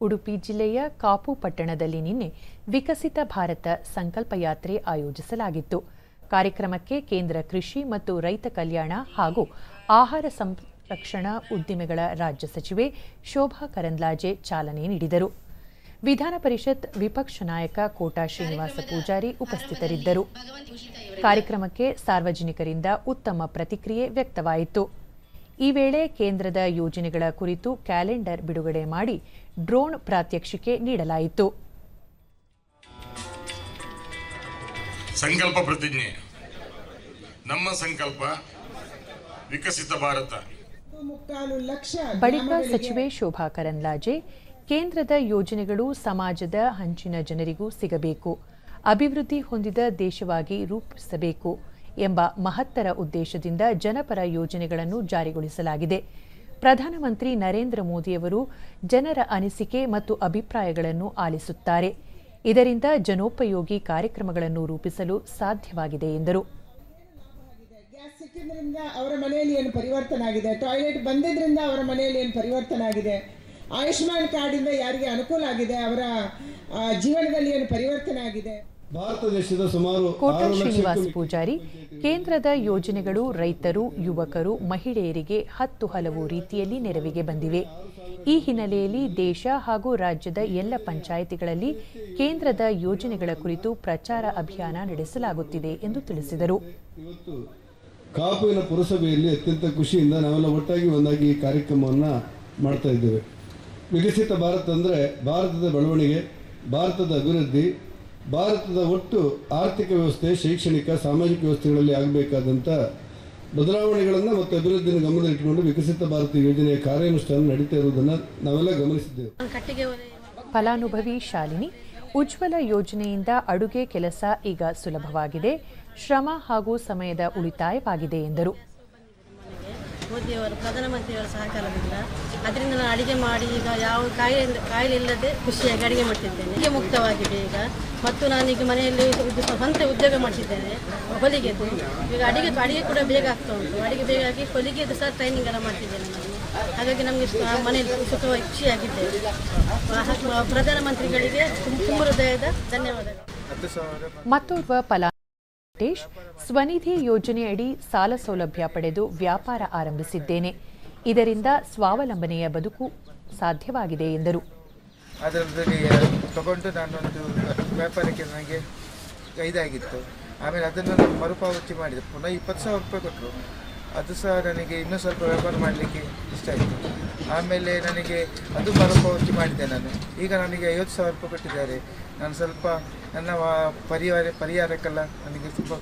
ಉಡುಪಿ ಜಿಲ್ಲೆಯ ಕಾಪು ಪಟ್ಟಣದಲ್ಲಿ ನಿನ್ನೆ ವಿಕಸಿತ ಭಾರತ ಸಂಕಲ್ಪ ಯಾತ್ರೆ ಆಯೋಜಿಸಲಾಗಿತ್ತು. ಕಾರ್ಯಕ್ರಮಕ್ಕೆ ಕೇಂದ್ರ ಕೃಷಿ ಮತ್ತು ರೈತ ಕಲ್ಯಾಣ ಹಾಗೂ ಆಹಾರ ಸಂರಕ್ಷಣಾ ಉದ್ದಿಮೆಗಳ ರಾಜ್ಯ ಸಚಿವೆ ಶೋಭಾ ಕರಂದ್ಲಾಜೆ ಚಾಲನೆ ನೀಡಿದರು. ವಿಧಾನ ಪರಿಷತ್ ವಿಪಕ್ಷ ನಾಯಕ ಕೋಟಾ ಶ್ರೀನಿವಾಸ ಪೂಜಾರಿ ಉಪಸ್ಥಿತರಿದ್ದರು. ಕಾರ್ಯಕ್ರಮಕ್ಕೆ ಸಾರ್ವಜನಿಕರಿಂದ ಉತ್ತಮ ಪ್ರತಿಕ್ರಿಯೆ ವ್ಯಕ್ತವಾಯಿತು. ಈ ವೇಳೆ ಕೇಂದ್ರದ ಯೋಜನೆಗಳ ಕುರಿತು ಕ್ಯಾಲೆಂಡರ್ ಬಿಡುಗಡೆ ಮಾಡಿ ಡ್ರೋನ್ ಪ್ರಾತ್ಯಕ್ಷಿಕೆ ನೀಡಲಾಯಿತು. ಸಂಕಲ್ಪ ಪ್ರತಿಜ್ಞೆ. ನಮ್ಮ ಸಂಕಲ್ಪ ವಿಕಸಿತ ಭಾರತ. ಬಳಿಕ ಸಚಿವೆ ಶೋಭಾ ಕರಂದ್ಲಾಜೆ ಕೇಂದ್ರದ ಯೋಜನೆಗಳು ಸಮಾಜದ ಹಂಚಿನ ಜನರಿಗೂ ಸಿಗಬೇಕು. ಅಭಿವೃದ್ಧಿ ಹೊಂದಿದ ದೇಶವಾಗಿ ರೂಪಿಸಬೇಕು. ಎಂಬ ಮಹತ್ತರ ಉದ್ದೇಶದಿಂದ ಜನಪರ ಯೋಜನೆಗಳನ್ನು ಜಾರಿಗೊಳಿಸಲಾಗಿದೆ. ಪ್ರಧಾನಮಂತ್ರಿ ನರೇಂದ್ರ ಮೋದಿಯವರು ಜನರ ಅನಿಸಿಕೆ ಮತ್ತು ಅಭಿಪ್ರಾಯಗಳನ್ನು ಆಲಿಸುತ್ತಾರೆ. ಇದರಿಂದ ಜನೋಪಯೋಗಿ ಕಾರ್ಯಕ್ರಮಗಳನ್ನು ರೂಪಿಸಲು ಸಾಧ್ಯವಾಗಿದೆ ಎಂದರು. ಸಿಕ್ಕಿದ್ರಿಂದ ಅವರ ಮನೆಯಲ್ಲಿ ಏನು ಪರಿವರ್ತನೆ ಆಗಿದೆ? ಟಾಯ್ಲೆಟ್ ಬಂದಿದ್ರಿಂದ ಅವರ ಮನೆಯಲ್ಲಿ ಏನು ಪರಿವರ್ತನೆ ಆಗಿದೆ? ಆಯುಷ್ಮಾನ್ ಕಾರ್ಡಿಂದ ಯಾರಿಗೆ ಅನುಕೂಲ ಆಗಿದೆ? ಅವರ ಜೀವನದಲ್ಲಿ ಏನು ಪರಿವರ್ತನೆ ಆಗಿದೆ? ಭಾರತ ದೇಶದ ಸುಮಾರು ಕೋಟಾ ಶ್ರೀನಿವಾಸ ಪೂಜಾರಿ ಕೇಂದ್ರದ ಯೋಜನೆಗಳು ರೈತರು, ಯುವಕರು, ಮಹಿಳೆಯರಿಗೆ ಹತ್ತು ಹಲವು ರೀತಿಯಲ್ಲಿ ನೆರವಿಗೆ ಬಂದಿವೆ. ಈ ಹಿನ್ನೆಲೆಯಲ್ಲಿ ದೇಶ ಹಾಗೂ ರಾಜ್ಯದ ಎಲ್ಲ ಪಂಚಾಯಿತಿಗಳಲ್ಲಿ ಕೇಂದ್ರದ ಯೋಜನೆಗಳ ಕುರಿತು ಪ್ರಚಾರ ಅಭಿಯಾನ ನಡೆಸಲಾಗುತ್ತಿದೆ ಎಂದು ತಿಳಿಸಿದರು. ಕಾಪುವಿನ ಪುರಸಭೆಯಲ್ಲಿ ಅತ್ಯಂತ ಖುಷಿಯಿಂದ ನಾವೆಲ್ಲ ಒಟ್ಟಾಗಿ ಒಂದಾಗಿ ಈ ಕಾರ್ಯಕ್ರಮವನ್ನು ಮಾಡ್ತಾ ಇದ್ದೇವೆ. ವಿಕಸಿತ ಭಾರತ ಅಂದರೆ ಭಾರತದ ಬೆಳವಣಿಗೆ, ಭಾರತದ ಅಭಿವೃದ್ಧಿ ಭಾರತದ ಒಟ್ಟು ಆರ್ಥಿಕ ವ್ಯವಸ್ಥೆ, ಶೈಕ್ಷಣಿಕ, ಸಾಮಾಜಿಕ ವ್ಯವಸ್ಥೆಗಳಲ್ಲಿ ಆಗಬೇಕಾದಂಥ ಬದಲಾವಣೆಗಳನ್ನು ಮತ್ತು ಅಭಿವೃದ್ಧಿಯನ್ನು ಗಮನದಲ್ಲಿಟ್ಟುಕೊಂಡು ವಿಕಸಿತ ಭಾರತ ಯೋಜನೆಯ ಕಾರ್ಯಾನುಷ್ಠಾನ ನಡೀತಾ ಇರುವುದನ್ನು ನಾವೆಲ್ಲ ಗಮನಿಸಿದ್ದೇವೆ. ಫಲಾನುಭವಿ ಶಾಲಿನಿ, ಉಜ್ವಲ ಯೋಜನೆಯಿಂದ ಅಡುಗೆ ಕೆಲಸ ಈಗ ಸುಲಭವಾಗಿದೆ. ಶ್ರಮ ಹಾಗೂ ಸಮಯದ ಉಳಿತಾಯವಾಗಿದೆ ಎಂದರು. ಮೋದಿಯವರು, ಪ್ರಧಾನಮಂತ್ರಿಯವರ ಸಹಕಾರದಿಂದ ಅದರಿಂದ ನಾನು ಅಡುಗೆ ಮಾಡಿ ಈಗ ಯಾವ ಕಾಯಿಲೆ ಕಾಯಿಲೆ ಇಲ್ಲದೆ ಖುಷಿಯಾಗಿ ಅಡುಗೆ ಮಾಡ್ತಿದ್ದೇನೆ. ಹೀಗೆ ಮುಕ್ತವಾಗಿದೆ ಈಗ. ಮತ್ತು ನಾನೀಗ ಮನೆಯಲ್ಲಿ ಸ್ವಂತ ಉದ್ಯೋಗ ಮಾಡಿಸಿದ್ದೇನೆ ಹೊಲಿಗೆದು. ಈಗ ಅಡುಗೆ ಅಡುಗೆ ಕೂಡ ಬೇಗ ಆಗ್ತಾ ಉಂಟು. ಅಡುಗೆ ಬೇಗ ಆಗಿ ಹೊಲಿಗೆದು ಸಹ ಟ್ರೈನಿಂಗ್ ಎಲ್ಲ ಮಾಡ್ತಿದ್ದೇನೆ ನಾನು. ಹಾಗಾಗಿ ನಮಗೆ ಮನೆಯಲ್ಲಿ ಸುಖವಾಗಿ ಖುಷಿಯಾಗಿದ್ದೇವೆ ಪ್ರಧಾನಮಂತ್ರಿಗಳಿಗೆ ತುಂಬ ಹೃದಯದ ಧನ್ಯವಾದಗಳು. ಮತ್ತೋರ್ವ ಫಲಾನುಭವಿ ವೆಂಕಟೇಶ್ ಸ್ವನಿಧಿ ಯೋಜನೆಯಡಿ ಸಾಲ ಸೌಲಭ್ಯ ಪಡೆದು ವ್ಯಾಪಾರ ಆರಂಭಿಸಿದ್ದೇನೆ. ಇದರಿಂದ ಸ್ವಾವಲಂಬನೆಯ ಬದುಕು ಸಾಧ್ಯವಾಗಿದೆ ಎಂದರು. ಅದರಲ್ಲಿ ತಗೊಂಡು ನಾನೊಂದು ವ್ಯಾಪಾರಕ್ಕೆ ನನಗೆ ಇದಾಗಿತ್ತು. ಆಮೇಲೆ ಅದನ್ನು ನಾನು ಮರುಪಾವತಿ ಮಾಡಿದೆ. ಪುನಃ ಇಪ್ಪತ್ತು ಸಾವಿರ ರೂಪಾಯಿ ಕೊಟ್ಟರು. ಅದು ಸಹ ನನಗೆ ಇನ್ನೂ ಸ್ವಲ್ಪ ವ್ಯಾಪಾರ ಮಾಡಲಿಕ್ಕೆ ಇಷ್ಟ ಆಯಿತು. ಆಮೇಲೆ ನನಗೆ ಅದು ಮರುಪಾವತಿ ಮಾಡಿದೆ ನಾನು. ಈಗ ನನಗೆ ಐವತ್ತು ಸಾವಿರ ರೂಪಾಯಿ ಕೊಟ್ಟಿದ್ದಾರೆ. ನಾನು ಸ್ವಲ್ಪ ನನ್ನ ಪರಿವಾರ ಪರಿಹಾರಕ್ಕೆಲ್ಲ ನನಗೆ ತುಂಬ